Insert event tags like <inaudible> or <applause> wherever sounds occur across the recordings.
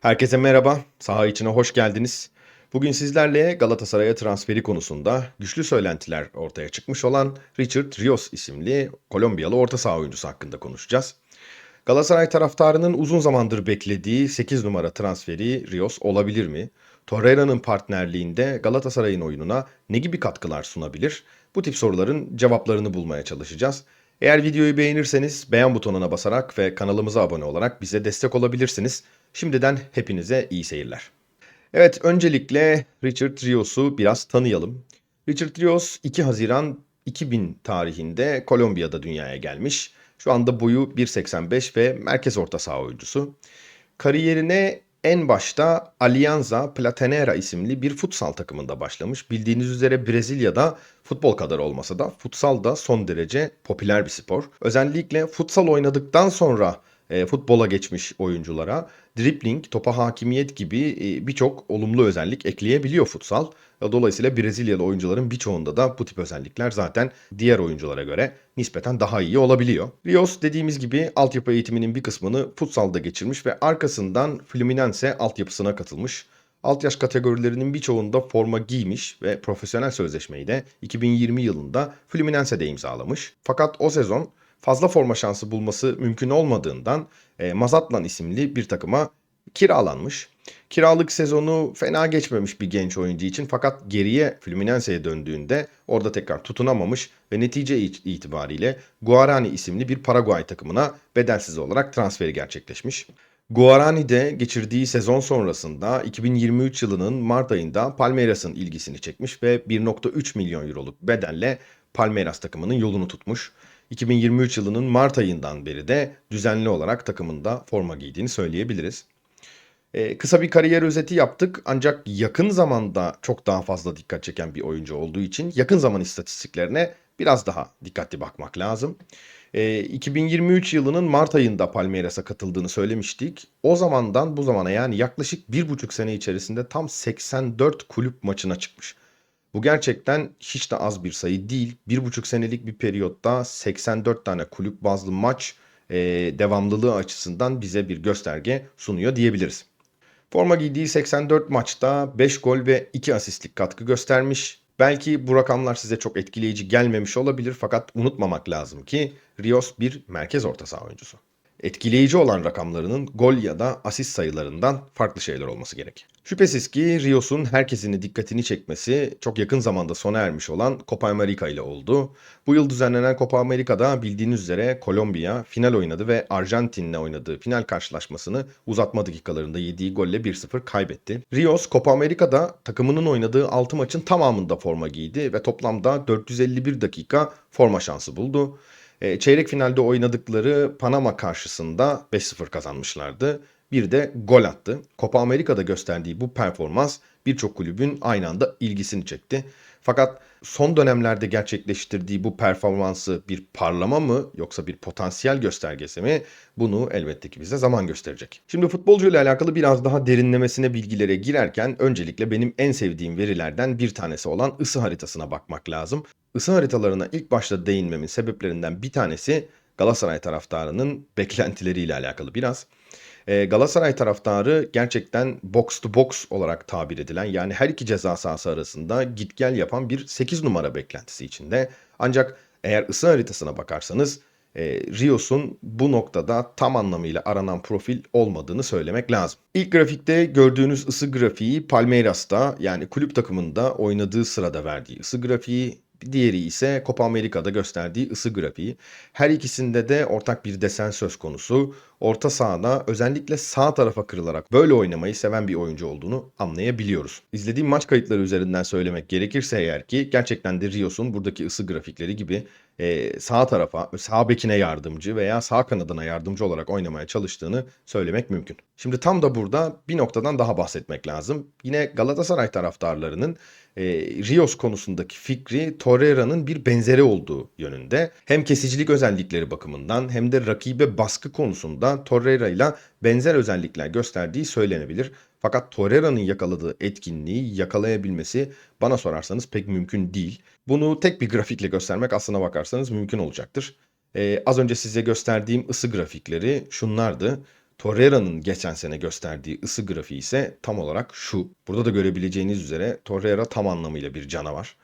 Herkese merhaba, saha içine hoş geldiniz. Bugün sizlerle Galatasaray'a transferi konusunda güçlü söylentiler ortaya çıkmış olan Richard Rios isimli Kolombiyalı orta saha oyuncusu hakkında konuşacağız. Galatasaray taraftarının uzun zamandır beklediği 8 numara transferi Rios olabilir mi? Torreira'nın partnerliğinde Galatasaray'ın oyununa ne gibi katkılar sunabilir? Bu tip soruların cevaplarını bulmaya çalışacağız. Eğer videoyu beğenirseniz beğen butonuna basarak ve kanalımıza abone olarak bize destek olabilirsiniz. Şimdiden hepinize iyi seyirler. Evet, öncelikle Richard Rios'u biraz tanıyalım. Richard Rios 2 Haziran 2000 tarihinde Kolombiya'da dünyaya gelmiş. Şu anda boyu 1.85 ve merkez orta saha oyuncusu. Kariyerine en başta Alianza Platanera isimli bir futsal takımında başlamış. Bildiğiniz üzere Brezilya'da futbol kadar olmasa da futsal da son derece popüler bir spor. Özellikle futsal oynadıktan sonra e, futbola geçmiş oyunculara dribbling, topa hakimiyet gibi e, birçok olumlu özellik ekleyebiliyor futsal. Dolayısıyla Brezilyalı oyuncuların birçoğunda da bu tip özellikler zaten diğer oyunculara göre nispeten daha iyi olabiliyor. Rios dediğimiz gibi altyapı eğitiminin bir kısmını futsalda geçirmiş ve arkasından Fluminense altyapısına katılmış. Alt yaş kategorilerinin birçoğunda forma giymiş ve profesyonel sözleşmeyi de 2020 yılında Fluminense'de imzalamış. Fakat o sezon fazla forma şansı bulması mümkün olmadığından e, Mazatlan isimli bir takıma kiralanmış. Kiralık sezonu fena geçmemiş bir genç oyuncu için fakat geriye Fluminense'ye döndüğünde orada tekrar tutunamamış ve netice itibariyle Guarani isimli bir Paraguay takımına bedelsiz olarak transferi gerçekleşmiş. Guarani'de geçirdiği sezon sonrasında 2023 yılının Mart ayında Palmeiras'ın ilgisini çekmiş ve 1.3 milyon euroluk bedelle Palmeiras takımının yolunu tutmuş. 2023 yılının Mart ayından beri de düzenli olarak takımında forma giydiğini söyleyebiliriz. Ee, kısa bir kariyer özeti yaptık ancak yakın zamanda çok daha fazla dikkat çeken bir oyuncu olduğu için yakın zaman istatistiklerine biraz daha dikkatli bakmak lazım. Ee, 2023 yılının Mart ayında Palmeiras'a katıldığını söylemiştik. O zamandan bu zamana yani yaklaşık bir buçuk sene içerisinde tam 84 kulüp maçına çıkmış. Bu gerçekten hiç de az bir sayı değil. Bir buçuk senelik bir periyotta 84 tane kulüp bazlı maç e, devamlılığı açısından bize bir gösterge sunuyor diyebiliriz. Forma giydiği 84 maçta 5 gol ve 2 asistlik katkı göstermiş. Belki bu rakamlar size çok etkileyici gelmemiş olabilir fakat unutmamak lazım ki Rios bir merkez orta saha oyuncusu etkileyici olan rakamlarının gol ya da asist sayılarından farklı şeyler olması gerek. Şüphesiz ki Rios'un herkesin dikkatini çekmesi çok yakın zamanda sona ermiş olan Copa America ile oldu. Bu yıl düzenlenen Copa America'da bildiğiniz üzere Kolombiya final oynadı ve Arjantin'le oynadığı final karşılaşmasını uzatma dakikalarında yediği golle 1-0 kaybetti. Rios Copa America'da takımının oynadığı 6 maçın tamamında forma giydi ve toplamda 451 dakika forma şansı buldu. E, çeyrek finalde oynadıkları Panama karşısında 5-0 kazanmışlardı. Bir de gol attı. Copa Amerika'da gösterdiği bu performans birçok kulübün aynı anda ilgisini çekti. Fakat son dönemlerde gerçekleştirdiği bu performansı bir parlama mı yoksa bir potansiyel göstergesi mi? Bunu elbette ki bize zaman gösterecek. Şimdi futbolcu ile alakalı biraz daha derinlemesine bilgilere girerken öncelikle benim en sevdiğim verilerden bir tanesi olan ısı haritasına bakmak lazım. Isı haritalarına ilk başta değinmemin sebeplerinden bir tanesi Galatasaray taraftarının beklentileriyle alakalı biraz. Ee, Galatasaray taraftarı gerçekten box to box olarak tabir edilen yani her iki ceza sahası arasında git gel yapan bir 8 numara beklentisi içinde. Ancak eğer ısı haritasına bakarsanız e, Rios'un bu noktada tam anlamıyla aranan profil olmadığını söylemek lazım. İlk grafikte gördüğünüz ısı grafiği Palmeiras'ta yani kulüp takımında oynadığı sırada verdiği ısı grafiği Diğeri ise Copa Amerika'da gösterdiği ısı grafiği. Her ikisinde de ortak bir desen söz konusu. Orta sahada özellikle sağ tarafa kırılarak böyle oynamayı seven bir oyuncu olduğunu anlayabiliyoruz. İzlediğim maç kayıtları üzerinden söylemek gerekirse eğer ki gerçekten de Rios'un buradaki ısı grafikleri gibi e, sağ tarafa, sağ bekine yardımcı veya sağ kanadına yardımcı olarak oynamaya çalıştığını söylemek mümkün. Şimdi tam da burada bir noktadan daha bahsetmek lazım. Yine Galatasaray taraftarlarının e, Rios konusundaki fikri Torreira'nın bir benzeri olduğu yönünde. Hem kesicilik özellikleri bakımından hem de rakibe baskı konusunda Torreira ile benzer özellikler gösterdiği söylenebilir. Fakat Torreira'nın yakaladığı etkinliği yakalayabilmesi bana sorarsanız pek mümkün değil. Bunu tek bir grafikle göstermek aslına bakarsanız mümkün olacaktır. Ee, az önce size gösterdiğim ısı grafikleri şunlardı. Torreira'nın geçen sene gösterdiği ısı grafiği ise tam olarak şu. Burada da görebileceğiniz üzere Torreira tam anlamıyla bir canavar.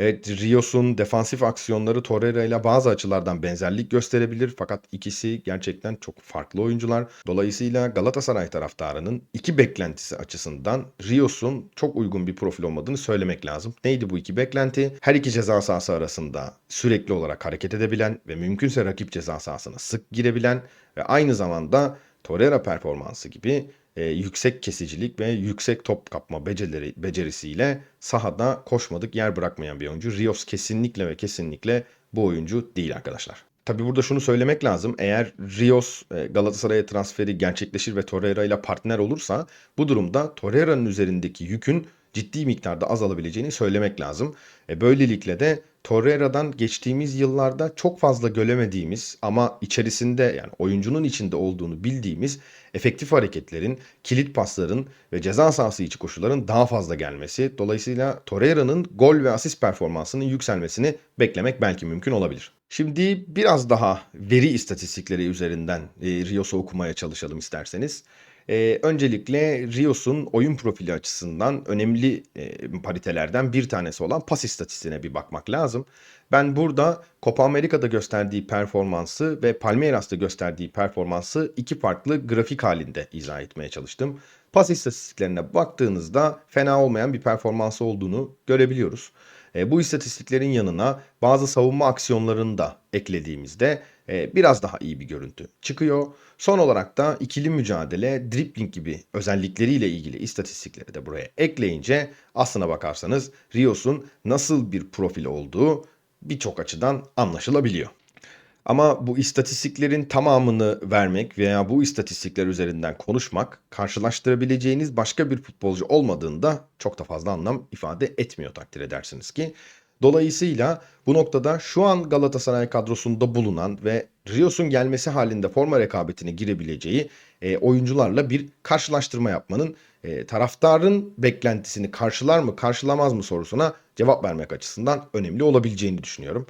Evet Rios'un defansif aksiyonları Torreira ile bazı açılardan benzerlik gösterebilir fakat ikisi gerçekten çok farklı oyuncular. Dolayısıyla Galatasaray taraftarının iki beklentisi açısından Rios'un çok uygun bir profil olmadığını söylemek lazım. Neydi bu iki beklenti? Her iki ceza sahası arasında sürekli olarak hareket edebilen ve mümkünse rakip ceza sahasına sık girebilen ve aynı zamanda Torreira performansı gibi e, yüksek kesicilik ve yüksek top kapma becerileri, becerisiyle sahada koşmadık yer bırakmayan bir oyuncu. Rios kesinlikle ve kesinlikle bu oyuncu değil arkadaşlar. Tabi burada şunu söylemek lazım. Eğer Rios e, Galatasaray'a transferi gerçekleşir ve Torreira ile partner olursa bu durumda Torreira'nın üzerindeki yükün ciddi miktarda azalabileceğini söylemek lazım. E, böylelikle de Torreira'dan geçtiğimiz yıllarda çok fazla gölemediğimiz ama içerisinde yani oyuncunun içinde olduğunu bildiğimiz efektif hareketlerin, kilit pasların ve ceza sahası içi koşuların daha fazla gelmesi. Dolayısıyla Torreira'nın gol ve asist performansının yükselmesini beklemek belki mümkün olabilir. Şimdi biraz daha veri istatistikleri üzerinden e, Rios'u okumaya çalışalım isterseniz. Ee, öncelikle Rios'un oyun profili açısından önemli e, paritelerden bir tanesi olan pas istatistiğine bir bakmak lazım. Ben burada Copa Amerika'da gösterdiği performansı ve Palmeiras'ta gösterdiği performansı iki farklı grafik halinde izah etmeye çalıştım. Pas istatistiklerine baktığınızda fena olmayan bir performansı olduğunu görebiliyoruz. E, bu istatistiklerin yanına bazı savunma aksiyonlarını da eklediğimizde e, biraz daha iyi bir görüntü çıkıyor. Son olarak da ikili mücadele, dribbling gibi özellikleriyle ilgili istatistikleri de buraya ekleyince aslına bakarsanız Rios'un nasıl bir profil olduğu birçok açıdan anlaşılabiliyor. Ama bu istatistiklerin tamamını vermek veya bu istatistikler üzerinden konuşmak karşılaştırabileceğiniz başka bir futbolcu olmadığında çok da fazla anlam ifade etmiyor takdir edersiniz ki. Dolayısıyla bu noktada şu an Galatasaray kadrosunda bulunan ve Rios'un gelmesi halinde forma rekabetine girebileceği e, oyuncularla bir karşılaştırma yapmanın e, taraftarın beklentisini karşılar mı karşılamaz mı sorusuna cevap vermek açısından önemli olabileceğini düşünüyorum.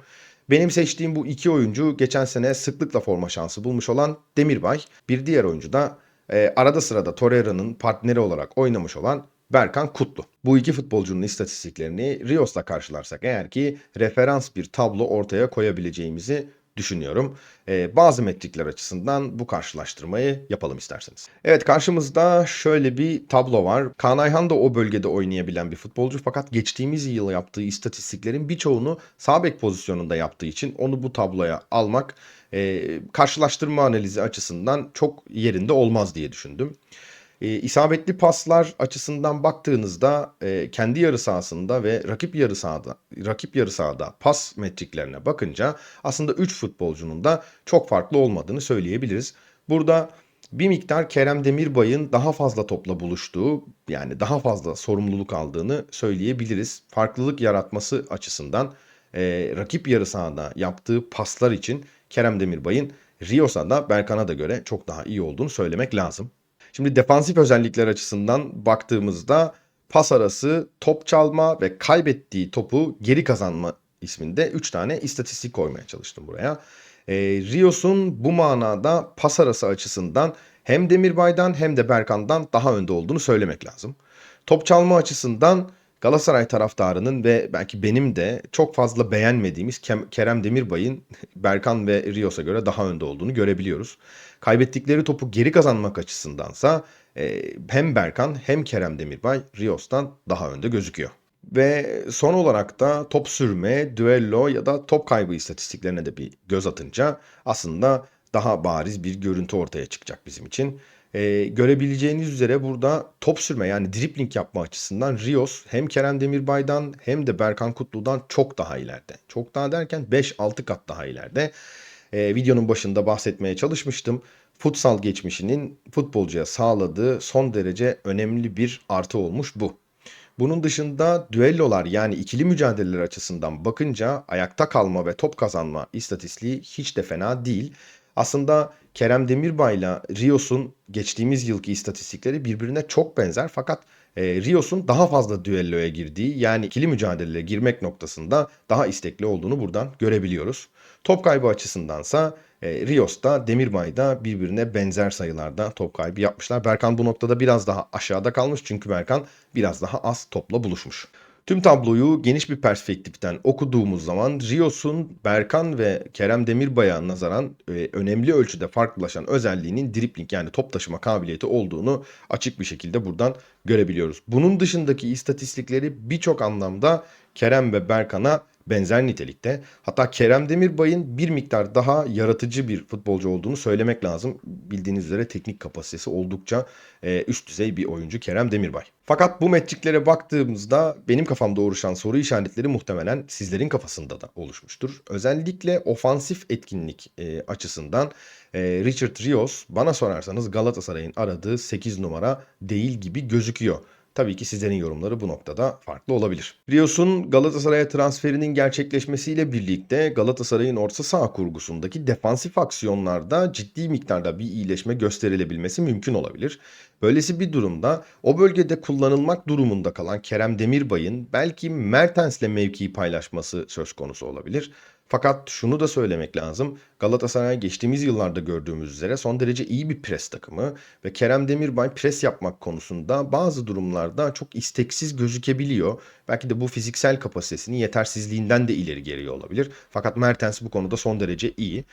Benim seçtiğim bu iki oyuncu geçen sene sıklıkla forma şansı bulmuş olan Demirbay. Bir diğer oyuncu da e, arada sırada Torreira'nın partneri olarak oynamış olan Berkan Kutlu. Bu iki futbolcunun istatistiklerini Rios'la karşılarsak eğer ki referans bir tablo ortaya koyabileceğimizi düşünüyorum. Ee, bazı metrikler açısından bu karşılaştırmayı yapalım isterseniz. Evet karşımızda şöyle bir tablo var. Kaan Ayhan da o bölgede oynayabilen bir futbolcu fakat geçtiğimiz yıl yaptığı istatistiklerin birçoğunu sağ bek pozisyonunda yaptığı için onu bu tabloya almak e, karşılaştırma analizi açısından çok yerinde olmaz diye düşündüm. E, isabetli paslar açısından baktığınızda e, kendi yarı sahasında ve rakip yarı sahada rakip yarı sahada pas metriklerine bakınca aslında 3 futbolcunun da çok farklı olmadığını söyleyebiliriz. Burada bir miktar Kerem Demirbay'ın daha fazla topla buluştuğu yani daha fazla sorumluluk aldığını söyleyebiliriz. Farklılık yaratması açısından e, rakip yarı sahada yaptığı paslar için Kerem Demirbay'ın Rios'a da Berkan'a da göre çok daha iyi olduğunu söylemek lazım. Şimdi defansif özellikler açısından baktığımızda pas arası, top çalma ve kaybettiği topu geri kazanma isminde 3 tane istatistik koymaya çalıştım buraya. E, Rios'un bu manada pas arası açısından hem Demirbay'dan hem de Berkan'dan daha önde olduğunu söylemek lazım. Top çalma açısından Galatasaray taraftarının ve belki benim de çok fazla beğenmediğimiz Kerem Demirbay'ın <laughs> Berkan ve Rios'a göre daha önde olduğunu görebiliyoruz. Kaybettikleri topu geri kazanmak açısındansa e, hem Berkan hem Kerem Demirbay Rios'tan daha önde gözüküyor. Ve son olarak da top sürme, düello ya da top kaybı istatistiklerine de bir göz atınca aslında daha bariz bir görüntü ortaya çıkacak bizim için. Ee, görebileceğiniz üzere burada top sürme yani dripling yapma açısından Rios hem Kerem Demirbay'dan hem de Berkan Kutlu'dan çok daha ileride. Çok daha derken 5-6 kat daha ileride. Ee, videonun başında bahsetmeye çalışmıştım. Futsal geçmişinin futbolcuya sağladığı son derece önemli bir artı olmuş bu. Bunun dışında düellolar yani ikili mücadeleler açısından bakınca ayakta kalma ve top kazanma istatistiği hiç de fena değil. Aslında Kerem Demirbay'la Rios'un geçtiğimiz yılki istatistikleri birbirine çok benzer fakat e, Rios'un daha fazla düelloya girdiği yani ikili mücadeleye girmek noktasında daha istekli olduğunu buradan görebiliyoruz. Top kaybı açısındansa E, Rios'ta, Demirbay'da birbirine benzer sayılarda top kaybı yapmışlar. Berkan bu noktada biraz daha aşağıda kalmış çünkü Berkan biraz daha az topla buluşmuş. Tüm tabloyu geniş bir perspektiften okuduğumuz zaman Rios'un Berkan ve Kerem Demirbay'a nazaran e, önemli ölçüde farklılaşan özelliğinin dripling yani top taşıma kabiliyeti olduğunu açık bir şekilde buradan görebiliyoruz. Bunun dışındaki istatistikleri birçok anlamda Kerem ve Berkan'a benzer nitelikte. Hatta Kerem Demirbay'ın bir miktar daha yaratıcı bir futbolcu olduğunu söylemek lazım. Bildiğiniz üzere teknik kapasitesi oldukça e, üst düzey bir oyuncu Kerem Demirbay. Fakat bu metriklere baktığımızda benim kafamda oluşan soru işaretleri muhtemelen sizlerin kafasında da oluşmuştur. Özellikle ofansif etkinlik e, açısından e, Richard Rios bana sorarsanız Galatasaray'ın aradığı 8 numara değil gibi gözüküyor. Tabii ki sizlerin yorumları bu noktada farklı olabilir. Rios'un Galatasaray'a transferinin gerçekleşmesiyle birlikte Galatasaray'ın orta saha kurgusundaki defansif aksiyonlarda ciddi miktarda bir iyileşme gösterilebilmesi mümkün olabilir. Böylesi bir durumda o bölgede kullanılmak durumunda kalan Kerem Demirbay'ın belki Mertens'le mevkiyi paylaşması söz konusu olabilir. Fakat şunu da söylemek lazım. Galatasaray geçtiğimiz yıllarda gördüğümüz üzere son derece iyi bir pres takımı ve Kerem Demirbay pres yapmak konusunda bazı durumlarda çok isteksiz gözükebiliyor. Belki de bu fiziksel kapasitesinin yetersizliğinden de ileri geliyor olabilir. Fakat Mertens bu konuda son derece iyi.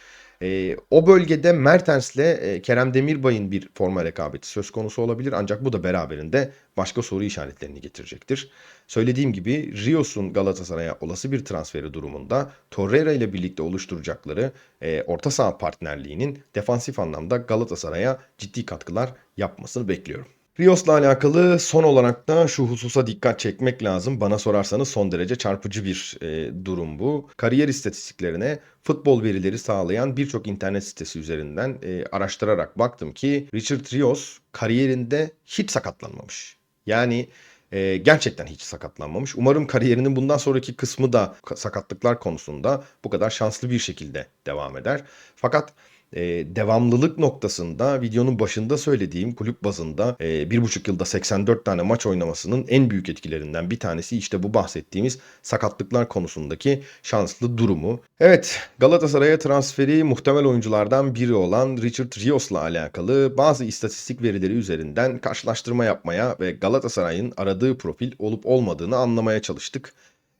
E, o bölgede Mertens'le e, Kerem Demirbay'ın bir forma rekabeti söz konusu olabilir. Ancak bu da beraberinde başka soru işaretlerini getirecektir. Söylediğim gibi Rios'un Galatasaray'a olası bir transferi durumunda Torreira ile birlikte oluşturacakları e, orta saha partnerliğinin defansif anlamda Galatasaray'a ciddi katkılar yapmasını bekliyorum. Rios'la alakalı son olarak da şu hususa dikkat çekmek lazım. Bana sorarsanız son derece çarpıcı bir e, durum bu. Kariyer istatistiklerine futbol verileri sağlayan birçok internet sitesi üzerinden e, araştırarak baktım ki Richard Rios kariyerinde hiç sakatlanmamış. Yani e, gerçekten hiç sakatlanmamış. Umarım kariyerinin bundan sonraki kısmı da sakatlıklar konusunda bu kadar şanslı bir şekilde devam eder. Fakat e, devamlılık noktasında videonun başında söylediğim kulüp bazında e, bir buçuk yılda 84 tane maç oynamasının en büyük etkilerinden bir tanesi işte bu bahsettiğimiz sakatlıklar konusundaki şanslı durumu. Evet Galatasaray'a transferi muhtemel oyunculardan biri olan Richard Rios'la alakalı bazı istatistik verileri üzerinden karşılaştırma yapmaya ve Galatasaray'ın aradığı profil olup olmadığını anlamaya çalıştık.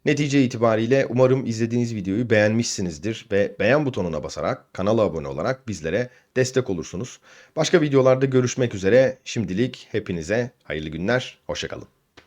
Netice itibariyle umarım izlediğiniz videoyu beğenmişsinizdir ve beğen butonuna basarak kanala abone olarak bizlere destek olursunuz. Başka videolarda görüşmek üzere. Şimdilik hepinize hayırlı günler, hoşçakalın.